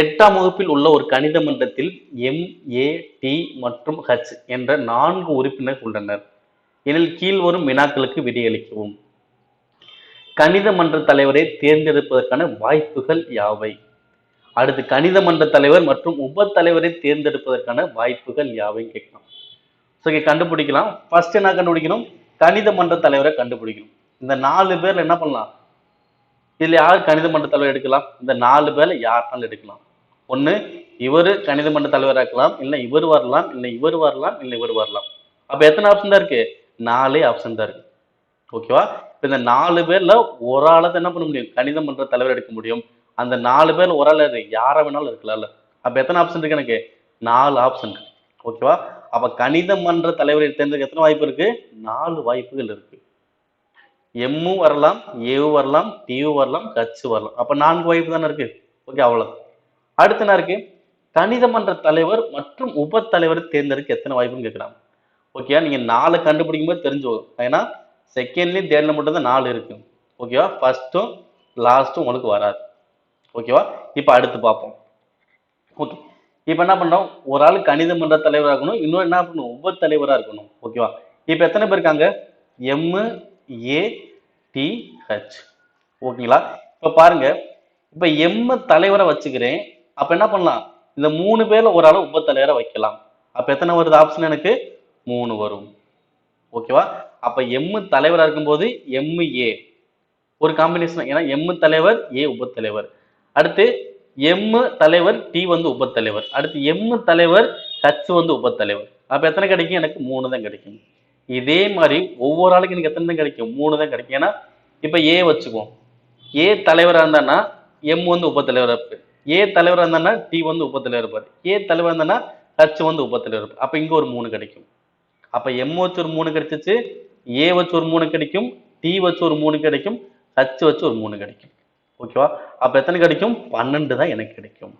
எட்டாம் வகுப்பில் உள்ள ஒரு கணித மன்றத்தில் எம் ஏ டி மற்றும் ஹச் என்ற நான்கு உறுப்பினர் உள்ளனர் எனில் கீழ்வரும் வினாக்களுக்கு விடையளிக்கவும். கணித மன்ற தலைவரை தேர்ந்தெடுப்பதற்கான வாய்ப்புகள் யாவை? அடுத்து கணித மன்ற தலைவர் மற்றும் உப தலைவரை தேர்ந்தெடுப்பதற்கான வாய்ப்புகள் யாவை கேட்கலாம். ஸோ இங்கே கண்டுபிடிக்கலாம். ஃபர்ஸ்ட் என்ன கண்டுபிடிக்கணும்? கணித மன்ற தலைவரை கண்டுபிடிக்கணும். இந்த நாலு பேர்ல என்ன பண்ணலாம்? இதுல யார் கணித மன்ற தலைவர் எடுக்கலாம்? இந்த நாலு பேர்ல யாருனாலும் எடுக்கலாம். ஒண்ணு இவர் கணித மன்ற தலைவராக இருக்கலாம். இல்லை இவர் வரலாம். இல்லை இவர் வரலாம். இல்லை இவர் வரலாம். அப்ப எத்தனை ஆப்ஷன் தான் இருக்கு? நாலே ஆப்ஷன் தான் இருக்கு. ஓகேவா இப்ப இந்த நாலு பேர்ல ஒரு ஆளை தான் என்ன பண்ண முடியும்? கணித மன்ற தலைவர் எடுக்க முடியும். அந்த நாலு பேர்ல ஒரு ஆள் யாரை வேணாலும் இருக்கலாம்ல அப்ப எத்தனை ஆப்ஷன் இருக்கு எனக்கு? நாலு ஆப்ஷன் இருக்கு. ஓகேவா அப்ப கணித மன்ற தலைவரை தேர்ந்தெடுக்க எத்தனை வாய்ப்பு இருக்கு? நாலு வாய்ப்புகள் இருக்கு. எம்மும் வரலாம் ஏவு வரலாம் டியூ வரலாம் கச்சு வரலாம். அப்ப நான்கு வாய்ப்பு தானே இருக்கு? ஓகே அவ்வளவு அடுத்து என்ன இருக்கு? கணித மன்ற தலைவர் மற்றும் உப தலைவரை தேர்ந்தெடுக்க எத்தனை வாய்ப்புன்னு கேட்குறாங்க ஓகேவா நீங்க நாலு கண்டுபிடிக்கும் போது தெரிஞ்சு வரும் ஏன்னா செகண்ட்லயும் தேர்ட்ல மட்டும் தான் நாலு இருக்கு. ஓகேவா ஃபர்ஸ்ட்டும் லாஸ்ட்டும் உங்களுக்கு வராது. ஓகேவா இப்போ அடுத்து பார்ப்போம். ஓகே இப்போ என்ன பண்ணுறோம் ஒரு ஆள் கணித மன்ற தலைவராக இருக்கணும் இன்னொரு என்ன பண்ணணும்? உப தலைவராக இருக்கணும். ஓகேவா இப்போ எத்தனை பேர் இருக்காங்க? எம்மு ஏடிஹெச் ஓகேங்களா இப்போ பாருங்க. இப்போ எம் தலைவரை வச்சுக்கிறேன். அப்போ என்ன பண்ணலாம்? இந்த மூணு பேரில் ஒரு ஆள் உப தலைவரை வைக்கலாம். அப்போ எத்தனை வருது ஆப்ஷன் எனக்கு? மூணு வரும். ஓகேவா அப்போ எம் தலைவராக இருக்கும்போது எம் ஏ ஒரு காம்பினேஷன் ஏன்னா எம் தலைவர் ஏ உப தலைவர். அடுத்து எம் தலைவர் டி வந்து உப தலைவர். அடுத்து எம் தலைவர் ஹச் வந்து உப தலைவர். அப்போ எத்தனை கிடைக்கும்? எனக்கு மூணு தான் கிடைக்கும். இதே மாதிரி ஒவ்வொரு ஆளுக்கு எனக்கு எத்தனை தான் கிடைக்கும்? மூணு தான் கிடைக்கும். ஏன்னா இப்போ ஏ வச்சுக்குவோம். ஏ தலைவராக இருந்தான்னா எம் வந்து உப தலைவராக இருப்பாரு. ஏ தலைவராக இருந்தான்னா டி வந்து உப தலைவர் ஏ தலைவராக இருந்தான்னா ஹச் வந்து உப தலைவர் அப்போ இங்கே ஒரு மூணு கிடைக்கும். அப்போ எம் வச்சு ஒரு மூணு கிடைச்சிச்சு ஏ வச்சு ஒரு மூணு கிடைக்கும் டி வச்சு ஒரு மூணு கிடைக்கும் ஹச் வச்சு ஒரு மூணு கிடைக்கும். ஓகேவா அப்போ எத்தனை கிடைக்கும்? பன்னெண்டு தான் எனக்கு கிடைக்கும்.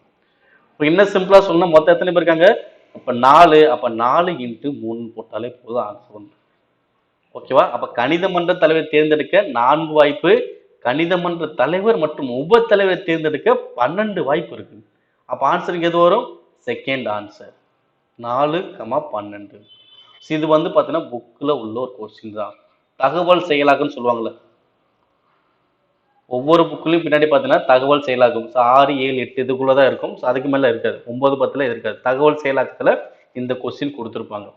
இப்போ இன்னும் சிம்பிளாக சொல்லணும் மொத்தம் எத்தனை பேர் இருக்காங்க? அப்போ நாலு. அப்போ நாலு இன்ட்டு மூணு போட்டாலே போதும். ஆன்சர் வந்து ஓகேவா? அப்ப கணித மன்ற தலைவர் தேர்ந்தெடுக்க நான்கு வாய்ப்பு கணித மன்ற தலைவர் மற்றும் உப தலைவரை தேர்ந்தெடுக்க பன்னெண்டு வாய்ப்பு இருக்கு. அப்ப ஆன்சருக்கு எது வரும்? செகண்ட் ஆன்சர் நாலு கமா பன்னெண்டு. இது வந்து பார்த்தீங்கன்னா புக்கில் உள்ள ஒரு கொஸ்டின் தான். தகவல் செயலாக்கம்னு சொல்லுவாங்கள்ல ஒவ்வொரு புக்குலையும் பின்னாடி பார்த்தீங்கன்னா தகவல் செயலாக்கம். ஸோ ஆறு ஏழு எட்டு இதுக்குள்ளே தான் இருக்கும். ஸோ அதுக்கு மேலே இருக்காது. ஒன்பது பத்தில் இருக்காது. தகவல் செயலாக்கத்தில் இந்த கொஸ்டின் கொடுத்துருப்பாங்க.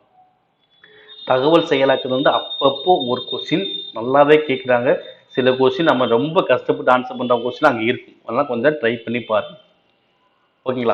தகவல் செயலாக்குறது வந்து அப்பப்போ ஒரு கொஸ்டின் நல்லாவே கேட்குறாங்க. சில கொஸ்டின் நம்ம ரொம்ப கஷ்டப்பட்டு ஆன்சர் பண்ணுற கொஸ்டின் அங்கே இருக்கும். அதெல்லாம் கொஞ்சம் ட்ரை பண்ணி பாருங்கள் ஓகேங்களா?